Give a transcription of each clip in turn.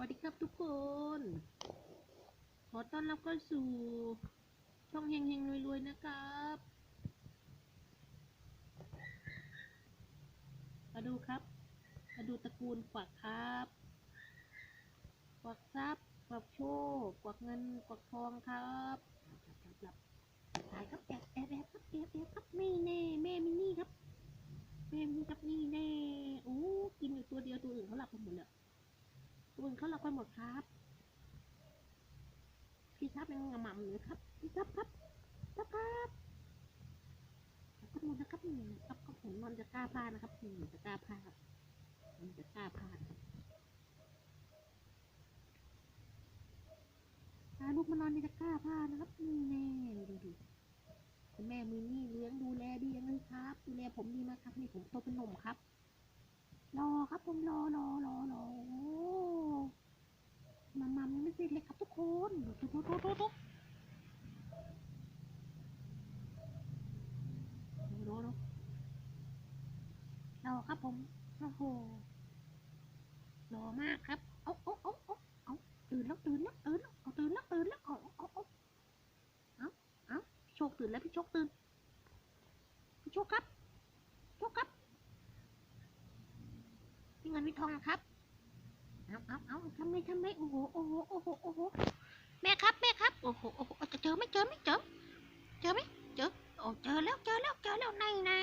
วัสดีครับทุกคน ขอต้อนรับเข้าสู่ ช่องเฮงเฮงรวยรวยๆนะครับ มาดูครับ มาดูตระกูลกวักครับกวักทรัพย์กวักโชคกวักเงินกวักทองครับหลับหลับหลับหลับถ่ายครับแอบแอบแอบครับแอบแอบครับนี่แน่แม่มินนี่ครับ เขาหลับกันหมดครับ พี่ทับยังหม่ำเลยครับพี่ทับครับทับครับขอบคุณนะครับนี่ครับก็ผมนอนจะกล้าพลาดนะครับนี่จะกล้าพลาดมันจะกล้าพลาดพาลูกมานอนในตะกร้าผ้านะครับนี่แน่ดูดิคุณแม่มือนี่เลี้ยงดูแลดียังเลยครับ ดูแลผมดีมากครับนี่ผมโตเป็นหนุ่มครับรอครับผมรอรอรอรอ มามามัไม่ติดเลยครับทุกคนดูดูดูดูดูดูดูรอครับผมโอ้โหรอมากครับเอาเอาเอาเอาเอาตื่นแล้วตื่นแล้วตื่นแล้วเอาตื่นแล้วตื่นแล้วเอาเอาเอาเอาเอาพี่โชคตื่นแล้วพี่โชคตื่นพี่โชคครับโชคครับพี่เงินพี่ทองครับ เอาเอาเอาทำไมทำไมโอ้โหโอ้โหโอ้โหโอ้โหแม่ครับแม่ครับโอ้โหโอ้โหจะเจอไหมเจอไหมเจอเจอไหมเจอโอ้เจอแล้วเจอแล้วเจอแล้วนี่น่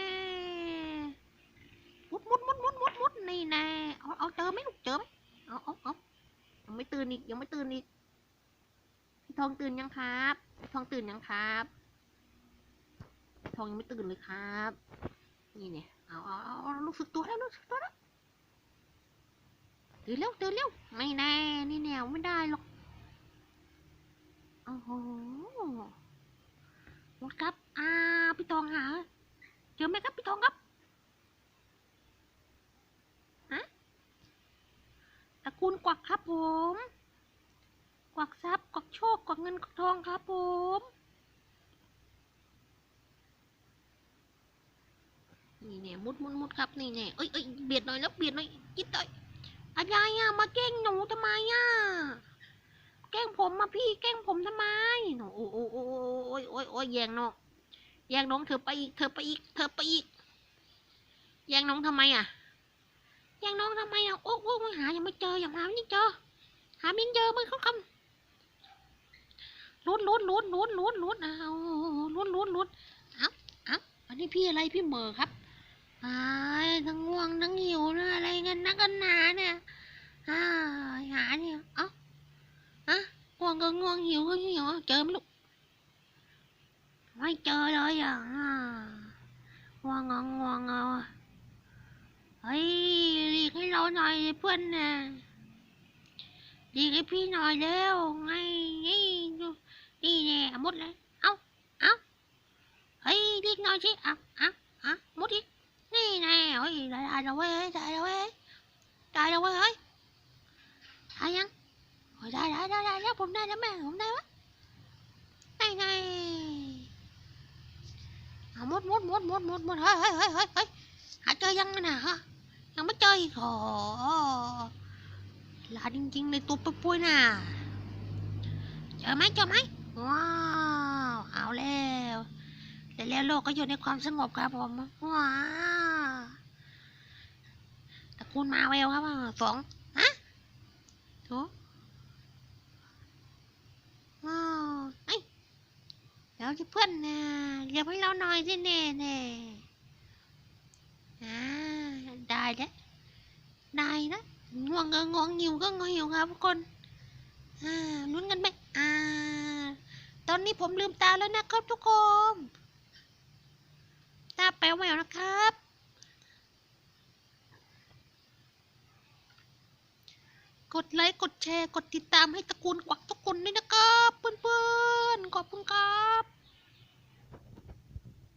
มุดมุดมุดมุดมุดมุดนี่น่เอาเอาเจอไหมลูกเจอไหมเอาเอาเอายังไม่ตื่นอีกยังไม่ตื่นอีกพี่ทองตื่นยังครับพี่ทองตื่นยังครับพี่ทองยังไม่ตื่นเลยครับ นี่เนี่ยเอาเอาเอาเอารู้สึกตัวแล้วรู้สึกตัวแล้ว ตื่นเร็วตื่นเร็วไม่แน่นี่แนวไม่ได้หรอกโอ้โหหมดครับอ่าพี่ทองหาเจอไหมครับพี่ทองครับฮะตระกูลกวักครับผม กวักทรัพย์กวักโชคกวักเงินกวักทองครับผมนี่เนี่ยมุดมุดมุดครับนี่เนี่ยเอ้ยเอ้ยเบียดหน่อยแล้วเบียดหน่อยจิตหน่อย อะไรอะมาแกล้งหนูทำไมอะแกล้งผมมาพี่แกล้งผมทำไมโอ้โอ้โอ้โอ้โอ้ยโอ้ยโอ้ยแย่งน้องแย่งน้องเธอไปอีกเธอไปอีกเธอไปอีกแย่งน้องทำไมอะแย่งน้องทำไมอะโอ้โอ้หายังไม่เจอยังหาไม่เจอ หาไม่เจอมันเขาคำลุ้นลุ้นลุ้นลุ้นลุ้นลุ้นเอาลุ้นลุ้นลุ้นเอาเอาอันนี้พี่อะไรพี่เหมอครับ อ้ายทั้งง่วงทั้งหิวนะอะไรกันนักกันหนาเนี่ยอ้ายหาเนี่ยเอ้าอะง่วงก็ง่วงหิวก็หิวเจอไหมลูกไม่เจอเลยอะอ่าง่วงอะง่วงอะเฮ้ยหลีกให้เราหน่อยดิเพื่อนน่ะหลีกให้พี่หน่อยเร็วไงนี่ดูนี่แน่มุดเลยเอ้าเอ้าเฮ้ยหลีกหน่อยสิเอ้าเอ้าเอ้ามุดอีก นี่แน่โอ้ยได้ได้แล้วเว้ยได้แล้วเว้ยได้แล้วเว้ยเฮ้ยได้ยังโอ้ยได้ได้ได้ได้แล้วผมได้แล้วแม่ผมได้วะได้ไงเอามุดมุดมุดมุดมุดมุดเฮ้ยเฮ้ยเฮ้ยเฮ้ยเฮ้ยหาเจอยังนะฮะยังไม่เจออีกเหรอลาจริงๆในตัวปุ้ยๆน่ะเจอไหมเจอไหมว้าวเอาแล้วแต่แล้วโลกก็อยู่ในความสงบครับผมว้าว ตระกูลมาเวลครับสองฮะโถว้าวเอ้เดี๋ยวจะเพื่อนนะเรียกให้เราหน่อยสิเน่เน่อ่าได้แล้วได้แล้วง่วงก็ง่วงหิวก็ง่วงหิวครับทุกคนอ่าลุ้นกันไหมอ่า ตอนนี้ผมลืมตาแล้วนะครับทุกคนตาแป๋วแหววนะครับ กดไลค์ กดแชร์ กดติดตามให้ตระกูลกวักทุกคนด้วยนะครับ เพื่อนๆ ขอบคุณครับ